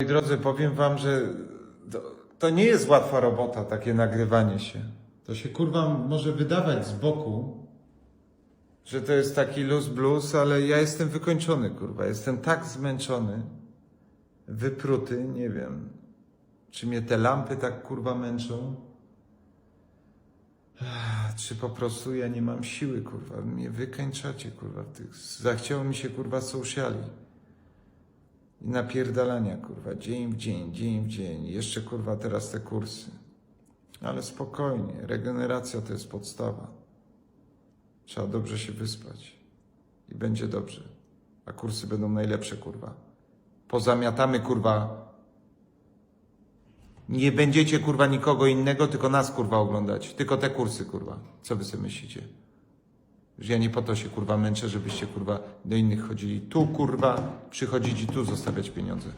Moi drodzy, powiem wam, że to, to nie jest łatwa robota, takie nagrywanie się. To się kurwa może wydawać z boku, że to jest taki luz blues, ale ja jestem wykończony, kurwa. Jestem tak zmęczony, wypruty, nie wiem, czy mnie te lampy tak kurwa męczą. Czy po prostu ja nie mam siły, kurwa. Mnie wykańczacie, kurwa. Zachciało mi się, kurwa, sociali. Napierdalania, kurwa, dzień w dzień, dzień w dzień. Jeszcze, kurwa, teraz te kursy. Ale spokojnie, regeneracja to jest podstawa. Trzeba dobrze się wyspać. I będzie dobrze. A kursy będą najlepsze, kurwa. Pozamiatamy, kurwa. Nie będziecie, kurwa, nikogo innego, tylko nas, kurwa, oglądać. Tylko te kursy, kurwa. Co wy sobie myślicie? Że ja nie po to się, kurwa, męczę, żebyście, kurwa, do innych chodzili. Tu, kurwa, przychodzić i tu zostawiać pieniądze.